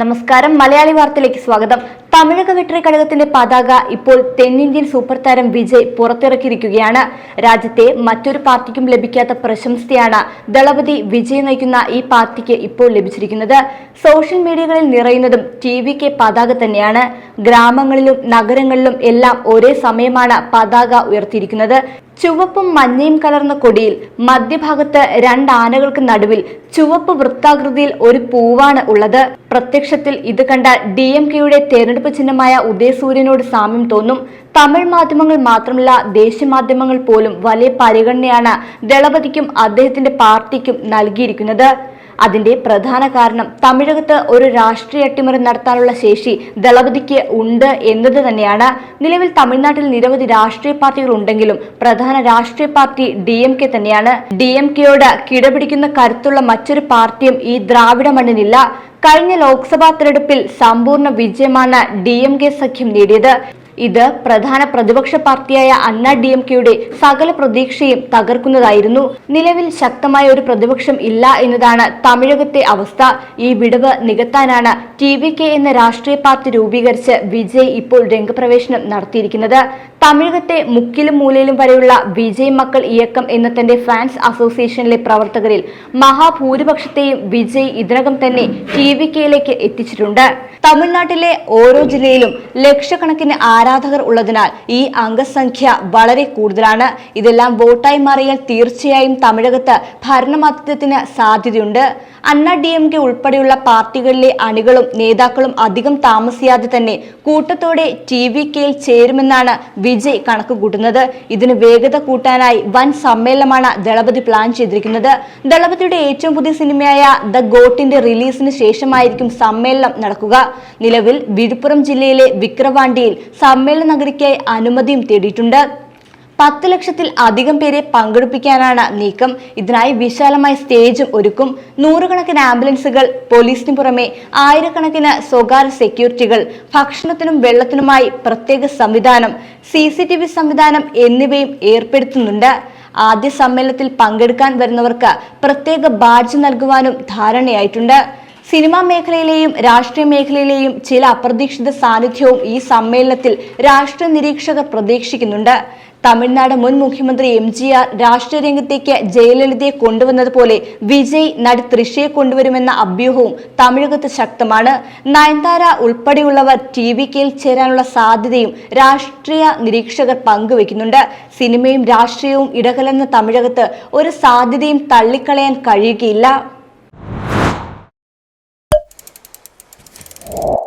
നമസ്കാരം. മലയാളി വാർത്തയിലേക്ക് സ്വാഗതം. തമിഴക വെട്ടറി കഴകത്തിന്റെ പതാക ഇപ്പോൾ തെന്നിന്ത്യൻ സൂപ്പർ താരം വിജയ് പുറത്തിറക്കിയിരിക്കുകയാണ്. രാജ്യത്തെ മറ്റൊരു പാർട്ടിക്കും ലഭിക്കാത്ത പ്രശംസയാണ് ദളപതി വിജയ് നയിക്കുന്ന ഈ പാർട്ടിക്ക് ഇപ്പോൾ ലഭിച്ചിരിക്കുന്നത്. സോഷ്യൽ മീഡിയകളിൽ നിറയുന്നതും ടി വി കെ പതാക തന്നെയാണ്. ഗ്രാമങ്ങളിലും നഗരങ്ങളിലും എല്ലാം ഒരേ സമയമാണ് പതാക ഉയർത്തിയിരിക്കുന്നത്. ചുവപ്പും മഞ്ഞയും കലർന്ന കൊടിയിൽ മധ്യഭാഗത്ത് രണ്ട് ആനകൾക്ക് നടുവിൽ ചുവപ്പ് വൃത്താകൃതിയിൽ ഒരു പൂവാണ് ഉള്ളത്. പ്രത്യക്ഷത്തിൽ ഇത് കണ്ട ഡി എം കെയുടെ തെരഞ്ഞെടുപ്പ് ചിഹ്നമായ ഉദയസൂര്യനോട് സാമ്യം തോന്നും. തമിഴ് മാധ്യമങ്ങൾ മാത്രമല്ല ദേശീയ മാധ്യമങ്ങൾ പോലും വലിയ പരിഗണനയാണ് ദളപതിക്കും അദ്ദേഹത്തിന്റെ പാർട്ടിക്കും നൽകിയിരിക്കുന്നത്. അതിന്റെ പ്രധാന കാരണം തമിഴകത്ത് ഒരു രാഷ്ട്രീയ അട്ടിമറി നടത്താനുള്ള ശേഷി ദളപതിക്ക് ഉണ്ട് എന്നത് തന്നെയാണ്. നിലവിൽ തമിഴ്നാട്ടിൽ നിരവധി രാഷ്ട്രീയ പാർട്ടികൾ ഉണ്ടെങ്കിലും പ്രധാന രാഷ്ട്രീയ പാർട്ടി ഡി എം കെ തന്നെയാണ്. ഡി എം കെയോട് കിടപിടിക്കുന്ന കരുത്തുള്ള മറ്റൊരു പാർട്ടിയും ഈ ദ്രാവിഡ മണ്ണിനില്ല. കഴിഞ്ഞ ലോക്സഭാ തെരഞ്ഞെടുപ്പിൽ സമ്പൂർണ വിജയമാണ് ഡി എം കെ സഖ്യം നേടിയത്. ഇത് പ്രധാന പ്രതിപക്ഷ പാർട്ടിയായ അണ്ണാ ഡി എം കെയുടെ സകല പ്രതീക്ഷയും തകർക്കുന്നതായിരുന്നു. നിലവിൽ ശക്തമായ ഒരു പ്രതിപക്ഷം ഇല്ല എന്നതാണ് തമിഴകത്തെ അവസ്ഥ. ഈ വിടവ് നികത്താനാണ് ടി വി കെ എന്ന രാഷ്ട്രീയ പാർട്ടി രൂപീകരിച്ച് വിജയ് ഇപ്പോൾ രംഗപ്രവേശനം നടത്തിയിരിക്കുന്നത്. തമിഴകത്തെ മുക്കിലും മൂലയിലും വരെയുള്ള വിജയ് മക്കൾ ഇയക്കം എന്ന തന്റെ ഫാൻസ് അസോസിയേഷനിലെ പ്രവർത്തകരിൽ മഹാഭൂരിപക്ഷത്തെയും വിജയ് ഇതിനകം തന്നെ ടി വി കെയിലേക്ക് എത്തിച്ചിട്ടുണ്ട്. തമിഴ്നാട്ടിലെ ഓരോ ജില്ലയിലും ലക്ഷക്കണക്കിന് ആരാധകർ ഉള്ളതിനാൽ ഈ അംഗസംഖ്യ വളരെ കൂടുതലാണ്. ഇതെല്ലാം വോട്ടായി മാറിയാൽ തീർച്ചയായും തമിഴകത്ത് ഭരണമാറ്റത്തിന് സാധ്യതയുണ്ട്. അണ്ണ ഡി എം കെ ഉൾപ്പെടെയുള്ള പാർട്ടികളിലെ അണികളും നേതാക്കളും അധികം താമസിയാതെ തന്നെ കൂട്ടത്തോടെ ടി വി കെയിൽ ചേരുമെന്നാണ് വിജയ് കണക്ക് കൂട്ടുന്നത് ഇതിന് വേഗത കൂട്ടാനായി വൻ സമ്മേളനമാണ് ദളപതി പ്ലാൻ ചെയ്തിരിക്കുന്നത്. ദളപതിയുടെ ഏറ്റവും പുതിയ സിനിമയായ ദ ഗോട്ടിന്റെ റിലീസിന് ശേഷമായിരിക്കും സമ്മേളനം നടക്കുക. നിലവിൽ വിഴുപ്പുറം ജില്ലയിലെ വിക്രവാണ്ടിയിൽ സമ്മേളന നഗരിക്കായി അനുമതിയും തേടിയിട്ടുണ്ട്. പത്ത് ലക്ഷത്തിൽ അധികം പേരെ പങ്കെടുപ്പിക്കാനാണ് നീക്കം. ഇതിനായി വിശാലമായ സ്റ്റേജും ഒരുക്കും. നൂറുകണക്കിന് ആംബുലൻസുകൾ പോലീസിന് പുറമെ ആയിരക്കണക്കിന് സ്വകാര്യ സെക്യൂരിറ്റികൾ ഭക്ഷണത്തിനും വെള്ളത്തിനുമായി പ്രത്യേക സംവിധാനം സി സംവിധാനം എന്നിവയും ഏർപ്പെടുത്തുന്നുണ്ട്. ആദ്യ സമ്മേളനത്തിൽ പങ്കെടുക്കാൻ വരുന്നവർക്ക് പ്രത്യേക ബാഡ്ജ് നൽകുവാനും ധാരണയായിട്ടുണ്ട്. സിനിമാ മേഖലയിലെയും രാഷ്ട്രീയ മേഖലയിലെയും ചില അപ്രതീക്ഷിത സാന്നിധ്യവും ഈ സമ്മേളനത്തിൽ രാഷ്ട്രീയ നിരീക്ഷകർ പ്രതീക്ഷിക്കുന്നുണ്ട്. തമിഴ്നാട് മുൻ മുഖ്യമന്ത്രി എം ജി ആർ രാഷ്ട്രീയ രംഗത്തേക്ക് ജയലളിതയെ കൊണ്ടുവന്നതുപോലെ വിജയ് നടി തൃശയെ കൊണ്ടുവരുമെന്ന അഭ്യൂഹവും തമിഴകത്ത് ശക്തമാണ്. നയൻതാര ഉൾപ്പെടെയുള്ളവർ ടി വി കെയിൽ ചേരാനുള്ള സാധ്യതയും രാഷ്ട്രീയ നിരീക്ഷകർ പങ്കുവെക്കുന്നുണ്ട് സിനിമയും രാഷ്ട്രീയവും ഇടകലർന്ന തമിഴകത്ത് ഒരു സാധ്യതയും തള്ളിക്കളയാൻ കഴിയുകയില്ല. you